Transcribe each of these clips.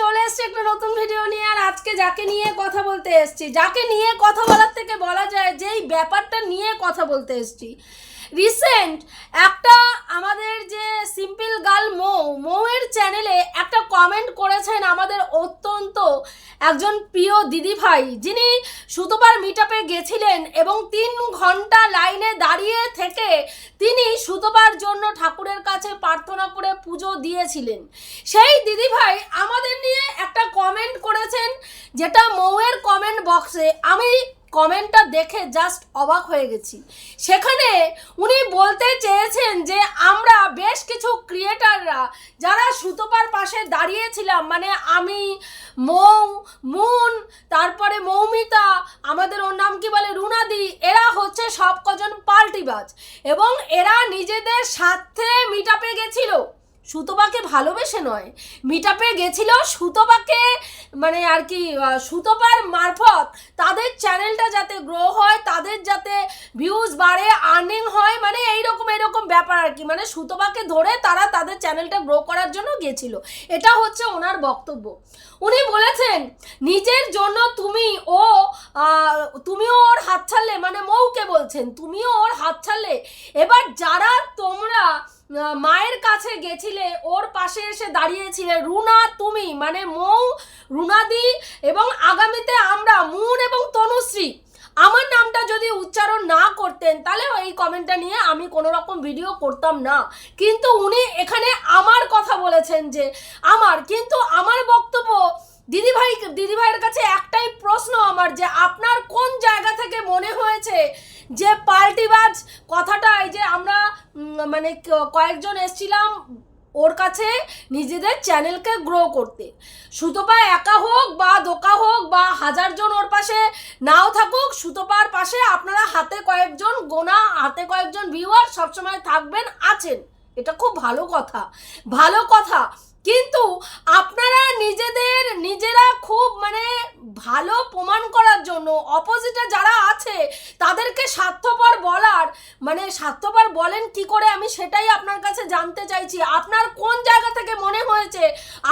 চলে এসছি একটা নতুন ভিডিও নিয়ে, আর আজকে যাকে নিয়ে কথা বলতে এসছি, যাকে নিয়ে কথা বলার থেকে বলা যায় যে এই ব্যাপারটা নিয়ে কথা বলতে এসেছি রিসেন্ট একটা আমাদের যে সিম্পল গার্ল মৌ মৌয়ের চ্যানেলে একটা কমেন্ট করেছেন আমাদের অত্যন্ত একজন প্রিয় দিদি ভাই। যিনি সুতোবার মিটআপে গেছিলেন এবং তিন ঘণ্টা লাইনে দাঁড়িয়ে থেকে তিনি সুতোবার জন্য ঠাকুরের কাছে প্রার্থনা করে পুজো দিয়েছিলেন। সেই দিদি ভাই আমাদের নিয়ে একটা কমেন্ট করেছেন, যেটা মৌয়ের কমেন্ট বক্সে আমি কমেন্টটা দেখে জাস্ট অবাক হয়ে গেছি। সেখানে উনি বলতে চেয়েছেন যে, আমরা বেশ কিছু ক্রিয়েটাররা যারা সুতোপার পাশে দাঁড়িয়েছিলাম মানে আমি, মৌ, মুন, তারপরে মৌমিতা, আমাদের ওর নাম কি বলে, রুনাদি, এরা হচ্ছে সব কজন পাল্টিবাজ এবং এরা নিজেদের স্বার্থে মিটাপে গেছিল। সুতোবাকে ভালোবেসে নয়। মিটাপে গেছিল সুতোবাকে মানে আর কি আহ, সুতোবার মারফত। তাদের চ্যানেলটা যাতে গ্রো হয় তাদের যাতে ভিউজ বাড়ে আর্নিং হয় মানে এই এইরকম এইরকম ব্যাপার আর কি। মানে সুতোবাকে ধরে তারা তাদের চ্যানেলটা গ্রো করার জন্য গেছিল। এটা হচ্ছে ওনার বক্তব্য। উনি বলেছেন নিজের জন্য তুমি ও তুমিও ওর হাত ছাড়লে। মানে মৌকে বলছেন তুমিও ওর হাত ছাড়লে। এবার যারা তোমরা মায়ের কাছে গেছিলে, ওর পাশে এসে দাঁড়িয়েছিলে। রুনা, তুমি মানে মৌ, রুনাদি এবং আগামীতে আমরা, মুন এবং তনুশ্রী। আমার নামটা যদি উচ্চারণ না করতেন, তাহলে এই কমেন্টটা নিয়ে আমি কোনো রকম ভিডিও করতাম না। কিন্তু উনি এখানে আমার কথা বলেছেন যে, আমার, কিন্তু আমার বক্তব্য, দিদিভাই, দিদিভাইয়ের কাছে একটাই প্রশ্ন আমার যে, আপনার কোন জায়গা থেকে মনে হয়েছে যে পাল্টিবাজ কথাটা, এই যে আমরা মানে কয়েকজন এসছিলাম ওর কাছে নিজেদের চ্যানেলকে গ্রো করতে। সুতোপা একা হোক বা দোকা হোক বা হাজারজন ওর পাশে নাও থাকুক, সুতোপার পাশে আপনারা হাতে কয়েকজন গোনা, হাতে কয়েকজন ভিউয়ার সবসময় থাকবেন, আছেন। এটা খুব ভালো কথা। ভালো কথা। কিন্তু আপনারা নিজেদের, নিজেরা খুব মানে ভালো প্রমাণ করার জন্য অপোজিটে যারা আছে, তাদেরকে স্বার্থপর বলার মানে স্বার্থপর বলেন কি করে আমি সেটাই আপনার কাছে জানতে চাইছি। আপনার কোন জায়গা থেকে মনে হয়েছে,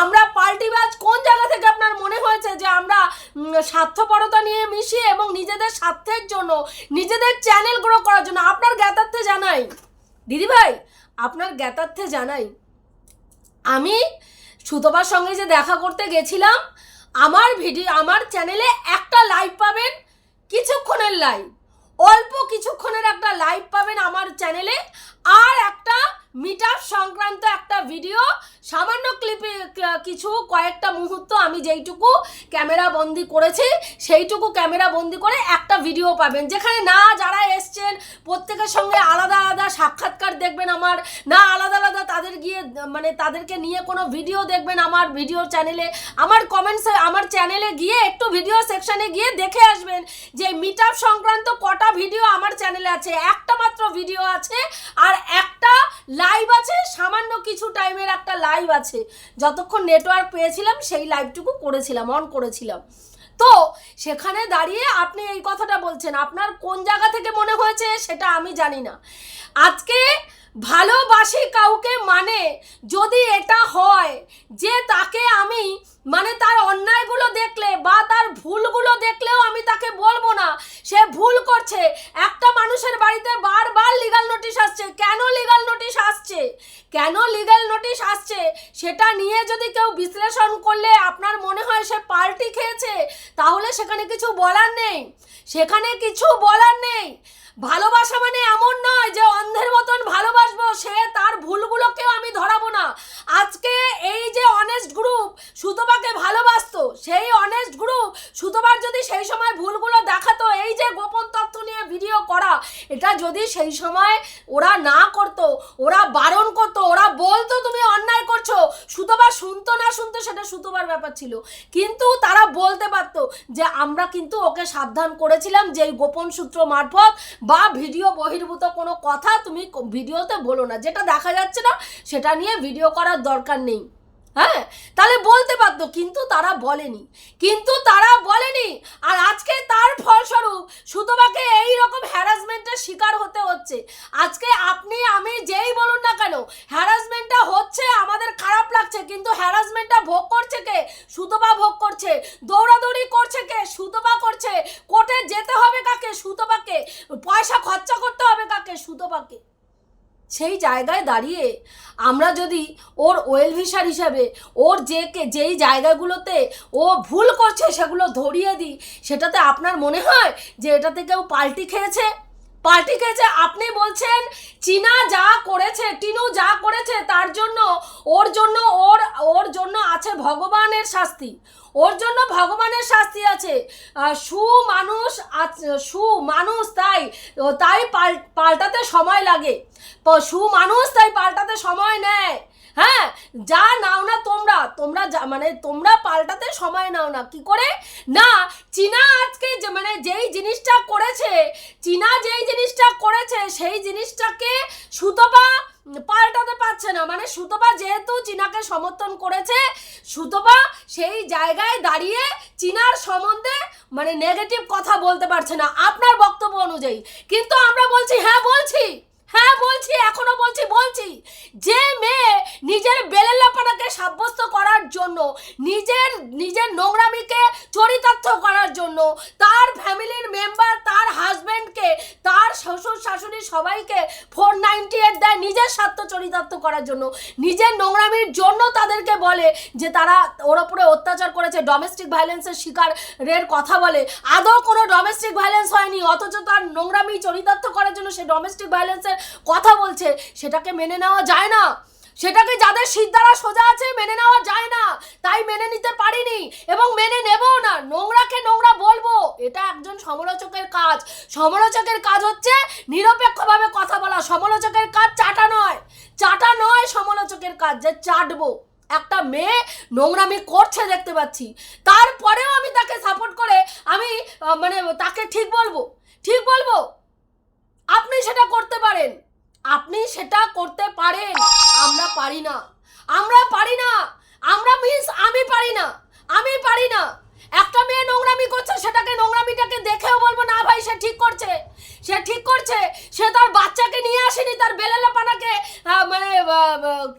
আমরা পাল্টিবাজ কোন জায়গা থেকে আপনার মনে হয়েছে যে আমরা স্বার্থপরতা নিয়ে মিশিয়ে এবং নিজেদের স্বার্থের জন্য, নিজেদের চ্যানেল গ্রো করার জন্য? আপনার জ্ঞাতার্থে জানাই। দিদিভাই, আপনার জ্ঞাতার্থে জানাই। আমি সুতপার সঙ্গে যে দেখা করতে গেছিলাম, আমার ভিডিও, আমার চ্যানেলে একটা লাইভ পাবেন, কিছুক্ষণের লাইভ অল্প কিছুক্ষণের একটা লাইভ পাবেন আমার চ্যানেলে আর একটা মিট সংক্রান্ত একটা ভিডিও সামান্য ক্লিপে কিছু, কয়েকটা মুহূর্ত আমি যেইটুকু ক্যামেরা বন্দি করেছি, সেইটুকু ক্যামেরা বন্দি করে একটা ভিডিও পাবেন। যেখানে না যারা এসছেন, প্রত্যেকের সঙ্গে আলাদা আলাদা সাক্ষাৎকার দেখবেন আমার, না আলাদা আলাদা তাদের গিয়ে মানে তাদেরকে নিয়ে কোনো ভিডিও দেখবেন আমার ভিডিও চ্যানেলে আমার কমেন্টস আমার চ্যানেলে গিয়ে একটু ভিডিও সেকশানে গিয়ে দেখে আসবেন যে মিট সংক্রান্ত কটা ভিডিও আমার চ্যানেলে আছে। একটা মাত্র ভিডিও আছে, আর একটা লাইভ আছে, সামান্য কিছু টাইমের একটা লাইভ আছে। যতক্ষণ নেটওয়ার্ক পেয়েছিলাম, সেই লাইভটুকু করেছিলাম অন করেছিলাম। তো সেখানে দাঁড়িয়ে আপনি এই কথাটা বলছেন, আপনার কোন জায়গা থেকে মনে হয়েছে সেটা আমি জানি না। আজকে ভালোবাসি কাউকে মানে যদি এটা হয়, যে তাকে আমি মানে তার অন্যায়গুলো দেখলে বা তার ভুলগুলো দেখলেও আমি তাকে বলব না, সে ভুল করছে। একটা মানুষের বাড়িতে বারবার লিগাল নোটিশ আসছে। কেন লিগাল নোটিশ আসছে? কেন লিগাল নোটিশ আসছে? সেটা নিয়ে যদি কেউ বিশ্লেষণ করলে আপনার মনে হয় সে পাল্টি খেয়েছে, তাহলে সেখানে কিছু বলার নেই। সেখানে কিছু বলার নেই। ভালোবাসা মানে এমন নয় যে অন্ধের মতন ভালোবাসবো, সে তার ভুলগুলোকেও আমি ধরাবো না। আজকে এই যে অনেস্ট গ্রুপ সুতোবাকে ভালোবাসতো, সেই অনেস্ট গ্রুপ সুতোবার যদি সেই সময় ভুলগুলো দেখাতো, এই যে গোপন তথ্য নিয়ে ভিডিও করা, এটা যদি সেই সময় ওরা না করতো, ওরা বারণ করতো, ওরা বলতো তুমি অন্যায় করছ সুতোবা শুনতো না শুনতো সেটা সুতোবার ব্যাপার ছিল। কিন্তু তারা বলতে পারতো যে আমরা কিন্তু ওকে সাবধান করেছিলাম যে গোপন সূত্র মারফত বা ভিডিও বহির্ভূত কোনো কথা তুমি ভিডিওতে বলো না। যেটা দেখা যাচ্ছে না, সেটা নিয়ে ভিডিও করার দরকার নেই। হ্যাঁ? তাহলে বলতে পারতো কিন্তু তারা বলেনি। কিন্তু তারা বলেনি, আর আজকে তার ফলস্বরূপ সুতপাকে এই রকম হ্যারাসমেন্টের শিকার হতে হচ্ছে। আজকে আপনি, আমি যেই বলুন না কেন হ্যারাসমেন্টটা হচ্ছে, আমাদের খারাপ লাগছে, কিন্তু হ্যারাসমেন্টটা ভোগ করছে কে? সুতপা ভোগ করছে, দৌড়াদৌড়ি করছে কে? সুতপা করছে। কোর্টে যেতে হবে কাকে? সুতপাকে। পয়সা খরচা করতে হবে কাকে? সুতপাকে। সেই জায়গায় দাঁড়িয়ে আমরা যদি ওর ওয়েল ভিসার হিসাবে ওর যে যেই জায়গাগুলোতে ও ভুল করছে সেগুলো ধরিয়ে দিই, সেটাতে আপনার মনে হয় যে এটাতে কেউ পাল্টি খেয়েছে? পাল্টি যে আপনি বলছেন, চীনা যা করেছে, টিনু যা করেছে, তার জন্য, ওর জন্য, ওর ওর জন্য আছে ভগবানের শাস্তি। ওর জন্য ভগবানের শাস্তি আছে। সু মানুষ সু মানুষ তাই তাই পাল, পাল্টাতে সময় লাগে। প- সু মানুষ তাই পাল্টাতে সময় নেয়। হ্যাঁ যা নাও না তোমরা তোমরা মানে তোমরা পাল্টাতে সময় নাও না। কি করে? না, চীনা আজকে মানে যেই জিনিসটা করেছে, চীনা যেই জিনিসটা করেছে, সেই জিনিসটাকে সুতপা পাল্টাতে পারছে না। মানে সুতপা যেহেতু চীনাকে সমর্থন করেছে সুতপা সেই জায়গায় দাঁড়িয়ে চীনার সম্বন্ধে মানে নেগেটিভ কথা বলতে পারছে না, আপনার বক্তব্য অনুযায়ী। কিন্তু আমরা বলছি হ্যাঁ বলছি হ্যাঁ বলছি, এখনও বলছি বলছি। যে মেয়ে নিজের বেলেল্লাপানাকে সাব্যস্ত করার জন্য, নিজের নিজের নোংরামিকে চরিতার্থ করার জন্য, তার ফ্যামিলির মেম্বার, তার হাজব্যান্ডকে তার শ্বশুর, শাশুড়ি সবাইকে ফোর নাইনটি এইট দেয় নিজের স্বার্থ চরিতার্থ করার জন্য। নিজের নোংরামির জন্য তাদেরকে বলে যে তারা ওর ওপরে অত্যাচার করেছে ডোমেস্টিক ভায়োলেন্সের শিকারের কথা বলে। আদৌ কোনো ডোমেস্টিক ভায়োলেন্স হয়নি, অথচ তার নোংরামি চরিতার্থ করার জন্য সে ডোমেস্টিক ভায়োলেন্সের কথা বলছে। সেটাকে মেনে নেওয়া যায় না। সেটাকে যাদের শীত দ্বারা সোজা আছে, মেনে নেওয়া যায় না। তাই মেনে নিতে পারিনি এবং মেনে নেবও না। নোংরাকে নোংরা বলব। এটা একজন সমালোচকের কাজ। সমালোচকের কাজ হচ্ছে নিরপেক্ষভাবে কথা বলা। সমালোচকের কাজ চাটা নয়। চাটা নয় সমালোচকের কাজ যে চাটবো। একটা মেয়ে নোংরামি করছে দেখতে পাচ্ছি। তারপরেও আমি তাকে সাপোর্ট করে আমি মানে তাকে ঠিক বলব। ঠিক বলব। আপনি সেটা করতে পারেন। আপনি সেটা করতে পারেন আমরা পারি না। আমরা পারি না। আমরা মিন্স আমি পারি না। আমি পারি না। একটা মেয়ে নোংরামি করছে সেটাকে নোংরামিটাকে দেখেও বলব না ভাই সে ঠিক করছে। সে ঠিক করছে সে তার বাচ্চাকে নিয়ে আসেনি তার আহ,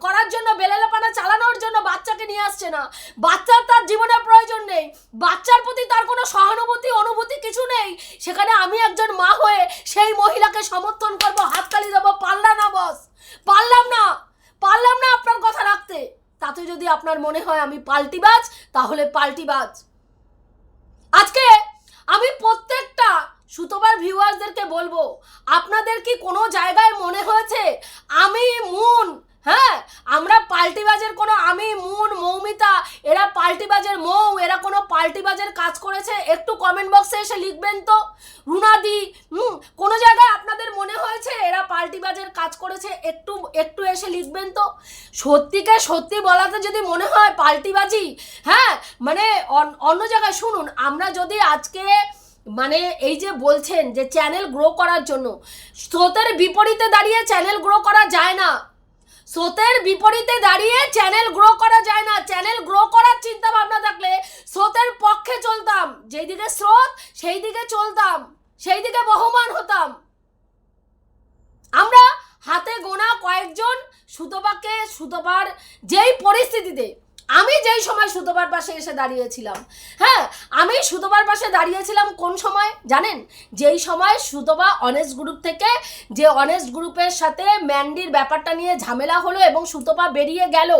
করার জন্য, বেলেলাপানা চালানোর জন্য বাচ্চাকে নিয়ে আসছে না। বাচ্চার তার জীবনের প্রয়োজন নেই। বাচ্চার প্রতি তার কোনো সহানুভূতি, অনুভূতি কিছু নেই। সেখানে আমি একজন মা হয়ে সেই মহিলাকে সমর্থন করব, হাততালি দেবো, পারলাম না বস পারলাম না। পারলাম না আপনার কথা রাখতে। তাতে যদি আপনার মনে হয় আমি পাল্টিবাজ, তাহলে পাল্টিবাজ। আজকে আমি প্রত্যেকটা সুতোবার ভিউয়ার্সদেরকে বলব, আপনাদের কি কোনো জায়গায় মনে হয়েছে, আমি মুন হ্যাঁ? আমরা পাল্টিবাজের কোনো, আমি মুন, মৌমিতা, এরা পাল্টিবাজের মৌ, এরা কোনো পাল্টিবাজের কাজ করেছে? একটু কমেন্ট বক্সে এসে লিখবেন তো। রুনাদি, হুম, কোনো জায়গায় আপনাদের মনে হয়েছে এরা পাল্টিবাজের কাজ করেছে? একটু একটু এসে লিখবেন তো। সত্যিকে সত্যি বলাতে যদি মনে হয় পাল্টিবাজি হ্যাঁ? মানে অন- অন্য জায়গায় শুনুন, আমরা যদি আজকে মানে এই যে বলছেন যে চ্যানেল গ্রো করার জন্য, স্রোতের বিপরীতে দাঁড়িয়ে চ্যানেল গ্রো করা যায় না। স্রোতের বিপরীতে দাঁড়িয়ে চ্যানেল গ্রো করা যায় না। চ্যানেল গ্রো করার চিন্তা ভাবনা থাকলে স্রোতের পক্ষে চলতাম। যেই দিকে স্রোত, সেই দিকে চলতাম। সেই দিকে বহমান হতাম। আমরা হাতে গোনা কয়েকজন সুতপাকে, সুতপার যেই পরিস্থিতিতে আমি যেই সময় সুতপার পাশে এসে দাঁড়িয়েছিলাম হ্যাঁ আমি সুতপার পাশে দাঁড়িয়েছিলাম কোন সময় জানেন? যেই সময় সুতপা অনেস্ট গ্রুপ থেকে যে অনেস্ট গ্রুপের সাথে ম্যান্ডির ব্যাপারটা নিয়ে ঝামেলা হলো এবং সুতপা বেরিয়ে গেল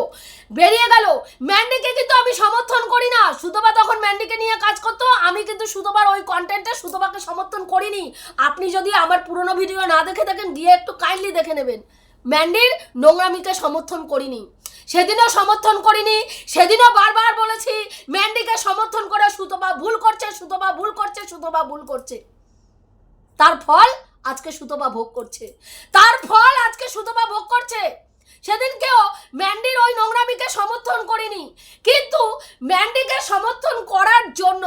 বেরিয়ে গেল। ম্যান্ডিকে কিন্তু আমি সমর্থন করি না। সুতপা তখন ম্যান্ডিকে নিয়ে কাজ করতো, আমি কিন্তু সুতপার ওই কন্টেন্টে সুতপাকে সমর্থন করিনি। আপনি যদি আমার পুরনো ভিডিও না দেখে থাকেন, গিয়ে একটু কাইন্ডলি দেখে নেবেন। ম্যান্ডির নোংরামিকে সমর্থন করিনি। সেদিনও সমর্থন করিনি, সেদিনও বারবার বলেছি, ম্যান্ডিকে সমর্থন করে সুতবা ভুল করছে সুতবা ভুল করছে সুতবা ভুল করছে। তার ফল আজকে সুতবা ভোগ করছে। তার ফল আজকে সুতবা ভোগ করছে। সেদিনকেও ম্যান্ডির ওই নোংরামিকে সমর্থন করিনি। কিন্তু ম্যান্ডিকে সমর্থন করার জন্য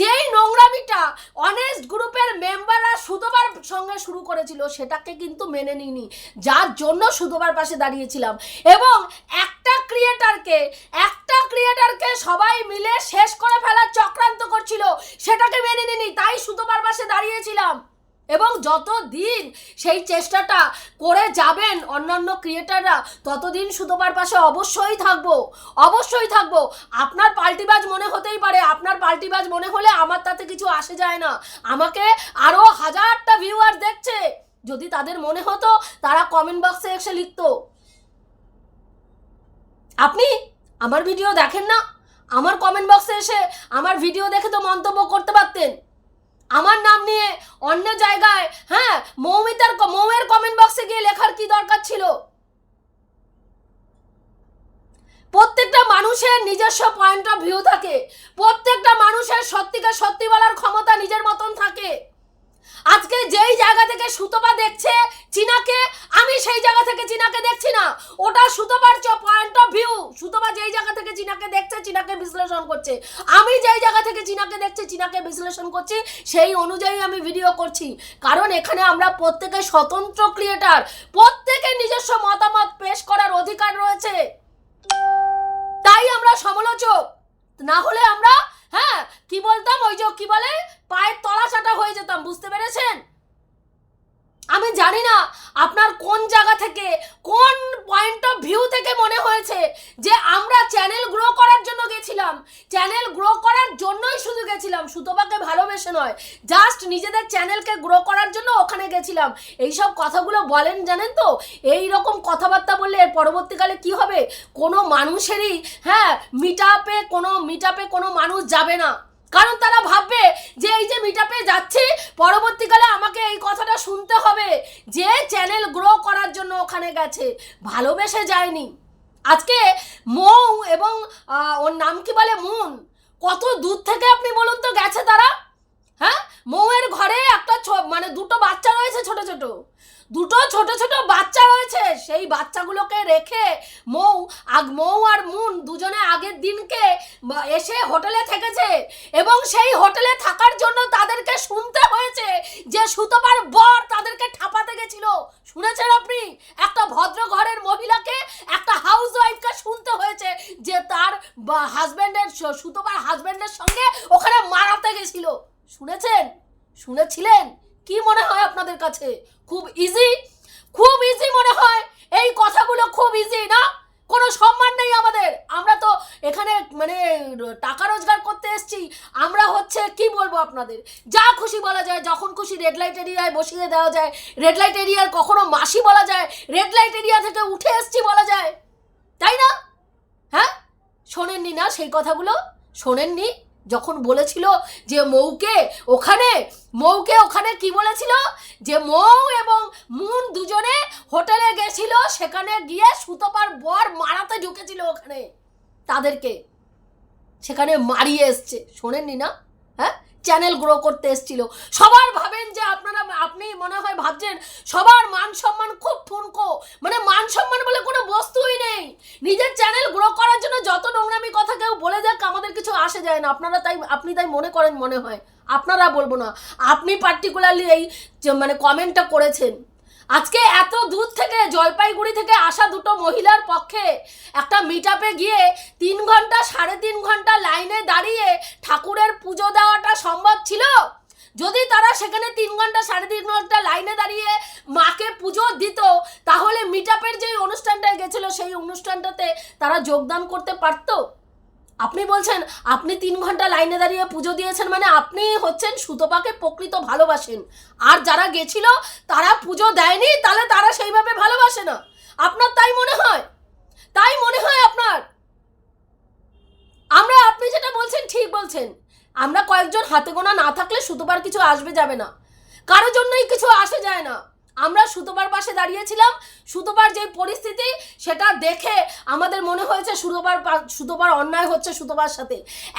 যেই নোংরামিটা অনেস্ট গ্রুপের মেম্বাররা সুতোবার সঙ্গে শুরু করেছিল, সেটাকে কিন্তু মেনে নিইনি। যার জন্য সুতোবার পাশে দাঁড়িয়েছিলাম। এবং একটা ক্রিয়েটারকে একটা ক্রিয়েটারকে সবাই মিলে শেষ করে ফেলার চক্রান্ত করছিল, সেটাকে মেনে নিনি তাই সুতোবার পাশে দাঁড়িয়েছিলাম। এবং যত দিন সেই চেষ্টাটা করে যাবেন অন্যান্য ক্রিয়েটাররা, ততদিন সুতোবার পাশে অবশ্যই থাকব অবশ্যই থাকব। আপনার পাল্টিবাজ মনে হতেই পারে, আপনার পাল্টিবাজ মনে হলে আমার তাতে কিছু আসে যায় না। আমাকে আরও হাজারটা ভিউয়ার দেখছে। যদি তাদের মনে হতো, তারা কমেন্ট বক্সে এসে লিখতো। আপনি আমার ভিডিও দেখেন না? আমার কমেন্ট বক্সে এসে আমার ভিডিও দেখে তো মন্তব্য করতে পারতেন। আমার নাম নিয়ে অন্য জায়গায় হ্যাঁ মৌমিতার মৌয়ের কমেন্ট বক্সে গিয়ে লেখার কি দরকার ছিল? প্রত্যেকটা মানুষের নিজস্ব পয়েন্ট অফ ভিউ থাকে। প্রত্যেকটা মানুষের সত্যিকার সত্যি বলার ক্ষমতা নিজের মতন থাকে। আজকে যেই জায়গা থেকে সুতপা দেখছে চীনাকে, আমি সেই জায়গা থেকে চীনাকে দেখছি না। ওটা সুতপার পয়েন্ট অফ ভিউ সুতপা যেই জায়গা থেকে চীনাকে দেখছে, চীনাকে বিশ্লেষণ করছে। আমি যেই জায়গা থেকে চীনাকে দেখছি, চীনাকে বিশ্লেষণ করছি, সেই অনুযায়ী আমি ভিডিও করছি। কারণ এখানে আমরা প্রত্যেকে স্বতন্ত্র ক্রিয়েটার প্রত্যেকের নিজস্ব মতামত পেশ করার অধিকার রয়েছে। তাই আমরা সমালোচক। না হলে আমরা হ্যাঁ কি বলতাম? ওই যে কি বলে? পায়ের তলা চাটা হয়ে যেতাম, বুঝতে পেরেছেন? আমি জানি না আপনার কোন জায়গা থেকে, কোন পয়েন্ট অফ ভিউ থেকে মনে হয়েছে যে আমরা চ্যানেল গ্রো করার জন্য গেছিলাম। চ্যানেল গ্রো করার জন্যই শুধু গেছিলাম, সুতপাকে ভালোবেসে নয় জাস্ট নিজেদের চ্যানেলকে গ্রো করার জন্য ওখানে গেছিলাম। এইসব কথাগুলো বলেন, জানেন তো? এই রকম কথাবার্তা বললে পরবর্তীকালে কি হবে? কোনো মানুষেরই হ্যাঁ মিট আপে কোনো মিট আপে কোনো মানুষ যাবে না। কারণ তারা ভাববে যে এই যে মিটাপে যাচ্ছি, পরবর্তীকালে আমাকে এই কথাটা শুনতে হবে যে চ্যানেল গ্রো করার জন্য ওখানে গেছে। ভালোবেসে যায়নি। আজকে মৌ এবং ওর নাম কি বলে? মুন। কত দূর থেকে আপনি বলুন তো গেছে তারা? হ্যাঁ? মৌয়ের ঘরে একটা মানে দুটো বাচ্চা রয়েছে ছোট ছোট। দুটো ছোট ছোট বাচ্চা রয়েছে। সেই বাচ্চাগুলোকে রেখে মৌ, আগ মৌ আর মুন দুজনে আগের দিনকে এসে হোটেলে থেকেছে এবং সেই হোটেলে থাকার জন্য তাদেরকে শুনতে হয়েছে যে সুতপার বর তাদেরকে ঠাপাতে গেছিল। শুনেছেন আপনি? একটা ভদ্র ঘরের মহিলাকে, একটা হাউস ওয়াইফকে শুনতে হয়েছে যে তার হাজব্যান্ডের সুতপার হাজব্যান্ডের সঙ্গে ওখানে মারাতে গেছিল। শুনেছেন? শুনেছিলেন? কি মনে হয় আপনাদের কাছে? খুব ইজি খুব ইজি মনে হয়? এই কথাগুলো খুব ইজি না? কোনো সম্মান নেই আমাদের। আমরা তো এখানে মানে টাকা রোজগার করতে এসেছি। আমরা হচ্ছে, কি বলব আপনাদের? যা খুশি বলা যায়, যখন খুশি রেড লাইট এরিয়ায় বসিয়ে দেওয়া যায়। রেড লাইট এরিয়ার কখনো মাসি বলা যায় রেড লাইট এরিয়া থেকে উঠে এসছি বলা যায়। তাই না? হ্যাঁ? শোনেননি না সেই কথাগুলো? শোনেননি? যখন বলেছিল যে মৌকে ওখানে মৌকে ওখানে কি বলেছিল? যে মৌ এবং মুন দুজনে হোটেলে গেছিল, সেখানে গিয়ে সুতপার বর মারাতে ঢুকেছিল ওখানে, তাদেরকে। সেখানে মারিয়ে এসছে। শোনেননি না? হ্যাঁ? চ্যানেল গ্রো করতে এসেছিল। সবার ভাবেন যে আপনারা, আপনি মনে হয় ভাবছেন সবার মান সম্মান খুব ঠুনকো। মানে মান সম্মান বলে কোনো বস্তুই নেই। নিজের চ্যানেল গ্রো করার জন্য যত নোংরামি কথা কেউ বলে যাক, আমাদের কিছু আসে যায় না। আপনারা তাই, আপনি তাই মনে করেন মনে হয়। আপনারা বলব না। আপনি পার্টিকুলারলি এই মানে কমেন্টটা করেছেন। আজকে এত দূর থেকে, জলপাইগুড়ি থেকে আসা দুটো মহিলার পক্ষে একটা মিট গিয়ে তিন ঘণ্টা, সাড়ে তিন ঘণ্টা লাইনে দাঁড়িয়ে ঠাকুরের পুজো দেওয়াটা সম্ভব ছিল? যদি তারা সেখানে তিন ঘণ্টা, সাড়ে তিন ঘণ্টা লাইনে দাঁড়িয়ে মাকে পুজো দিত, তাহলে মিট যে অনুষ্ঠানটায় গেছিল, সেই অনুষ্ঠানটাতে তারা যোগদান করতে পারতো? আপনি বলছেন, আপনি তিন ঘণ্টা লাইনে দাঁড়িয়ে পুজো দিয়েছেন মানে আপনি হচ্ছেন সুতপাকে প্রকৃত ভালোবাসেন। আর যারা গেছিল, তারা পুজো দেয়নি, তাহলে তারা সেইভাবে ভালোবাসে না। আপনার তাই মনে হয়? তাই মনে হয় আপনার? আমরা, আপনি যেটা বলছেন, ঠিক বলছেন। আমরা কয়েকজন হাতে গোনা না থাকলে সুতোবার কিছু আসবে যাবে না। কারোর জন্যই কিছু আসে যায় না। আমরা সুতোবার পাশে দাঁড়িয়েছিলাম। সুতোবার যে পরিস্থিতি, সেটা দেখে আমাদের মনে হয়েছে সুতোবার সুতোপার সুতোবার অন্যায় হচ্ছে সুতোবার সাথে।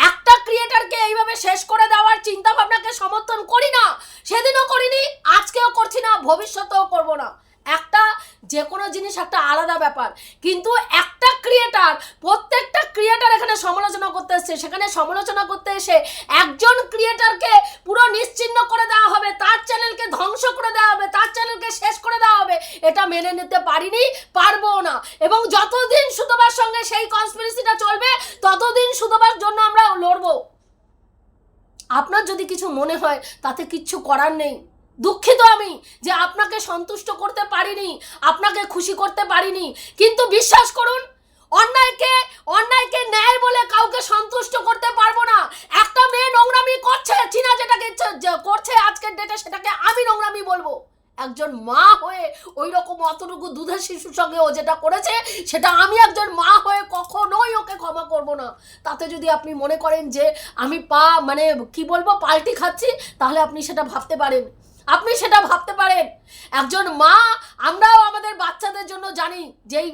একটা ক্রিয়েটারকে এইভাবে শেষ করে দেওয়ার চিন্তা ভাবনাকে সমর্থন করি না। সেদিনও করিনি, আজকেও করছি না, ভবিষ্যতেও করব না। একটা যে কোনো জিনিস একটা আলাদা ব্যাপার। কিন্তু একটা ক্রিয়েটার প্রত্যেকটা ক্রিয়েটার এখানে সমালোচনা করতে এসছে। সেখানে সমালোচনা করতে এসে একজন ক্রিয়েটারকে পুরো নিশ্চিহ্ন করে দেওয়া হবে, তার চ্যানেলকে ধ্বংস করে দেওয়া হবে, তার চ্যানেলকে শেষ করে দেওয়া হবে, এটা মেনে নিতে পারিনি, পারব না। এবং যতদিন সুতোবার সঙ্গে সেই কনস্পিরেসিটা চলবে, ততদিন শুধু সুতপার জন্য আমরা লড়বো। আপনার যদি কিছু মনে হয়, তাতে কিচ্ছু করার নেই। দুঃখিত আমি যে আপনাকে সন্তুষ্ট করতে পারিনি, আপনাকে খুশি করতে পারিনি। কিন্তু বিশ্বাস করুন, অন্যায়কে অন্যায়কে ন্যায় বলে কাউকে সন্তুষ্ট করতে পারব না। একটা মেয়ে নোংরামি করছে, চীনা যেটাকে করছে আজকের ডেটে সেটাকে আমি নোংরামি বলব। একজন মা হয়ে ওই রকম অতটুকু দুধের শিশুর সঙ্গে ও যেটা করেছে, সেটা আমি একজন মা হয়ে কখনোই ওকে ক্ষমা করব না। তাতে যদি আপনি মনে করেন যে আমি পা মানে কি বলব, পাল্টি খাচ্ছি, তাহলে আপনি সেটা ভাবতে পারেন। আপনি সেটা ভাবতে পারেন। একজন মা, আমরাও আমাদের বাচ্চাদের জন্য জানি যেই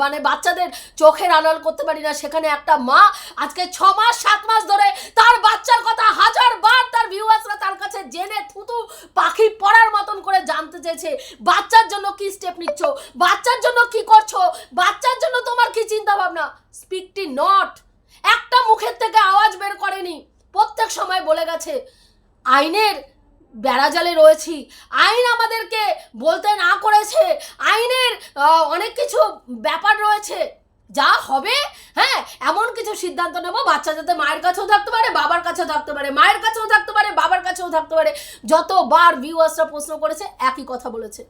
মানে বাচ্চাদের চোখের আড়াল করতে পারি না, সেখানে একটা মা, আজকে ছ মাস, সাত মাস ধরে তার বাচ্চার কথা হাজার বার তার ভিউয়ার্সরা তার কাছে জেনে থুতু পাখি পড়ার মতন করে জানতে চেয়েছে, বাচ্চার জন্য কি স্টেপ নিচ্ছ, বাচ্চার জন্য কি করছ, বাচ্চার জন্য তোমার কি চিন্তা ভাবনা স্পিকটি নট একটা মুখের থেকে আওয়াজ বের করেনি। প্রত্যেক সময় বলে গেছে, আইনের বেড়াজালে রয়েছি। আইন আমাদেরকে বলতে না করেছে। আইনের অনেক কিছু ব্যাপার রয়েছে। যা হবে হ্যাঁ এমন কিছু সিদ্ধান্ত নেব, বাচ্চা যাতে মায়ের কাছেও থাকতে পারে, বাবার কাছেও থাকতে পারে, মায়ের কাছেও থাকতে পারে, বাবার কাছেও থাকতে পারে। যতবার ভিউয়ার্সরা প্রশ্ন করেছে, একই কথা বলেছে।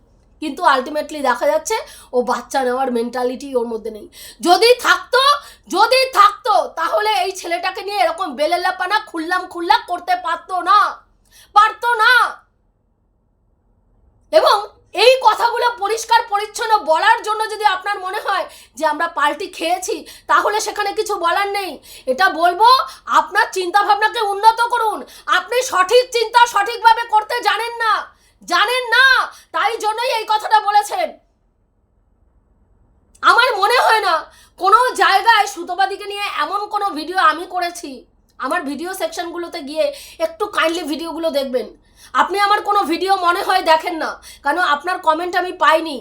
কিন্তু আলটিমেটলি দেখা যাচ্ছে, ও বাচ্চা নেওয়ার মেন্টালিটি ওর মধ্যে নেই। যদি থাকতো যদি থাকতো, তাহলে এই ছেলেটাকে নিয়ে এরকম বেলেলাপানা খুললাম খুল্লা করতে পারতো না। পারতো না। এবং এই কথাগুলো পরিষ্কার পরিচ্ছন্ন বলার জন্য যদি আপনার মনে হয় যে আমরা পাল্টি খেয়েছি, তাহলে সেখানে কিছু বলার নেই। এটা বলব, আপনার চিন্তা ভাবনাকে উন্নত করুন। আপনি সঠিক চিন্তা সঠিকভাবে করতে জানেন না। জানেন না, তাই জন্যই এই কথাটা বলেছেন। আমার মনে হয় না, কোনো জায়গায় সুতোবাদীকে নিয়ে এমন কোনো ভিডিও আমি করেছি। আমার ভিডিও সেকশনগুলোতে গিয়ে একটু কাইন্ডলি ভিডিওগুলো দেখবেন। আপনি আমার কোনো ভিডিও মনে হয় দেখেন না, কেন আপনার কমেন্ট আমি পাইনি।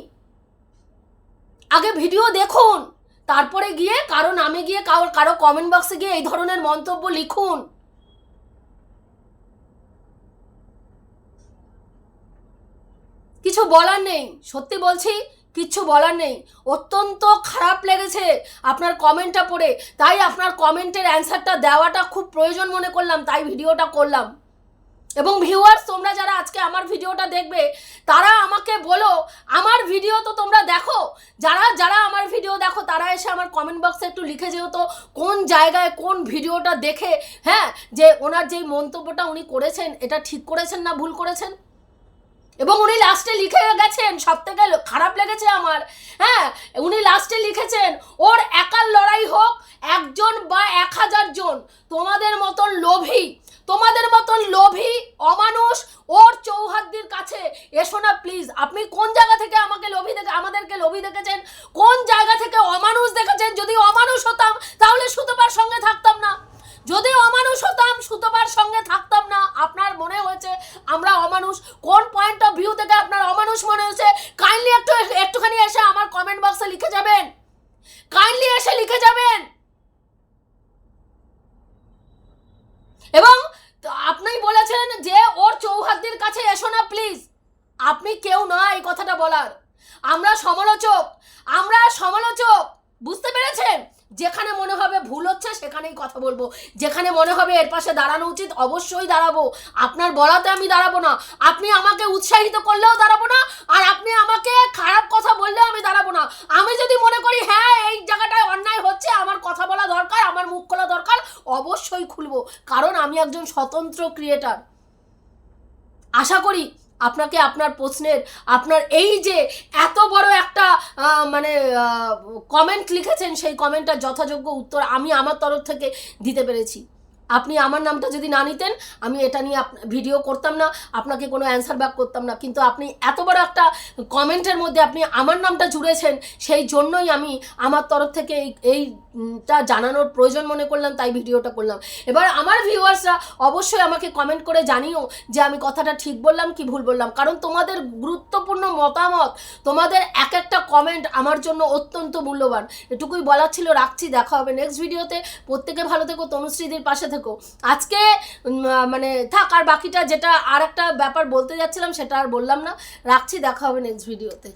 আগে ভিডিও দেখুন, তারপরে গিয়ে কারও নামে গিয়ে কারও কারও কমেন্ট বক্সে গিয়ে এই ধরনের মন্তব্য লিখুন। কিছু বলার নেই, সত্যি বলছি কিচ্ছু বলার নেই। অত্যন্ত খারাপ লেগেছে আপনার কমেন্টটা পড়ে। তাই আপনার কমেন্টের অ্যান্সারটা দেওয়াটা খুব প্রয়োজন মনে করলাম, তাই ভিডিওটা করলাম। এবং ভিউয়ার্স তোমরা যারা আজকে আমার ভিডিওটা দেখবে, তারা আমাকে বলো, আমার ভিডিও তো তোমরা দেখো। যারা যারা আমার ভিডিও দেখো, তারা এসে আমার কমেন্ট বক্সে একটু লিখে যেও তো, কোন জায়গায় কোন ভিডিওটা দেখে হ্যাঁ? যে ওনার যেই মন্তব্যটা উনি করেছেন, এটা ঠিক করেছেন না ভুল করেছেন? এবং উনি লাস্টে লিখে গেছেন সব থেকে খারাপ লেগেছে আমার। হ্যাঁ উনি লাস্টে লিখেছেন, ওর একার লড়াই হোক, একজন বা এক হাজার জন, তোমাদের মতন লোভী, তোমাদের মতন লোভী অমানুষ ওর চৌহাদ্দির কাছে। এসো না প্লিজ আপনি কোন জায়গা থেকে আমাকে লোভী দেখে আমাদেরকে লোভী দেখেছেন? কোন জায়গা থেকে অমানুষ দেখেছেন? যদি অমানুষ হতাম, তাহলে সুতপার সঙ্গে থাকতাম না। যদি অমানুষ হতাম, সুতপার সঙ্গে থাকতাম না। আপনার মনে হয়েছে আমরা অমানুষ? কোন পয়েন্ট অফ ভিউ থেকে আপনার অমানুষ মনে হয়েছে? কাইন্ডলি একটু একটুখানি এসে আমার কমেন্ট বক্সে লিখে যাবেন। কাইন্ডলি এসে লিখে যাবেন। এবং আপনি বলেছেন যে ওর চৌহাদ্দির কাছে এসো না প্লিজ আপনি কেউ না এই কথাটা বলার। আমরা সমালোচক। আমরা সমালোচক। বুঝতে পেরেছেন? যেখানে মনে হবে ভুল হচ্ছে, সেখানেই কথা বলব। যেখানে মনে হবে এর পাশে দাঁড়ানো উচিত, অবশ্যই দাঁড়াবো। আপনার বলাতে আমি দাঁড়াবো না। আপনি আমাকে উৎসাহিত করলেও দাঁড়াবো না, আর আপনি আমাকে খারাপ কথা বললেও আমি দাঁড়াবো না। আমি যদি মনে করি হ্যাঁ এই জায়গাটায় অন্যায় হচ্ছে, আমার কথা বলা দরকার, আমার মুখ খোলা দরকার, অবশ্যই খুলবো। কারণ আমি একজন স্বতন্ত্র ক্রিয়েটার আশা করি আপনাকে আপনার প্রশ্নের, আপনার এই যে এত বড় একটা মানে কমেন্ট লিখেছেন, সেই কমেন্টটার যথাযোগ্য উত্তর আমি আমার তরফ থেকে দিতে পেরেছি। আপনি আমার নামটা যদি না নিতেন, আমি এটা নিয়ে ভিডিও করতাম না, আপনাকে কোনো অ্যান্সার ব্যাক করতাম না। কিন্তু আপনি এত বড় একটা কমেন্টের মধ্যে আপনি আমার নামটা জুড়েছেন, সেই জন্যই আমি আমার তরফ থেকে এই, এইটা জানানোর প্রয়োজন মনে করলাম, তাই ভিডিওটা করলাম। এবার আমার ভিউয়ার্সরা অবশ্যই আমাকে কমেন্ট করে জানিও যে আমি কথাটা ঠিক বললাম কি ভুল বললাম। কারণ তোমাদের গুরুত্বপূর্ণ মতামত, তোমাদের এক একটা কমেন্ট আমার জন্য অত্যন্ত মূল্যবান। এটুকুই বলার ছিল, রাখছি, দেখা হবে নেক্সট ভিডিওতে প্রত্যেকে ভালো থেকো, তনুশ্রীদের পাশে থেকো। আজকে মানে থাক, আর বাকিটা যেটা আর একটা ব্যাপার বলতে যাচ্ছিলাম সেটা আর বললাম না। রাখছি, দেখা হবে নেক্সট ভিডিওতে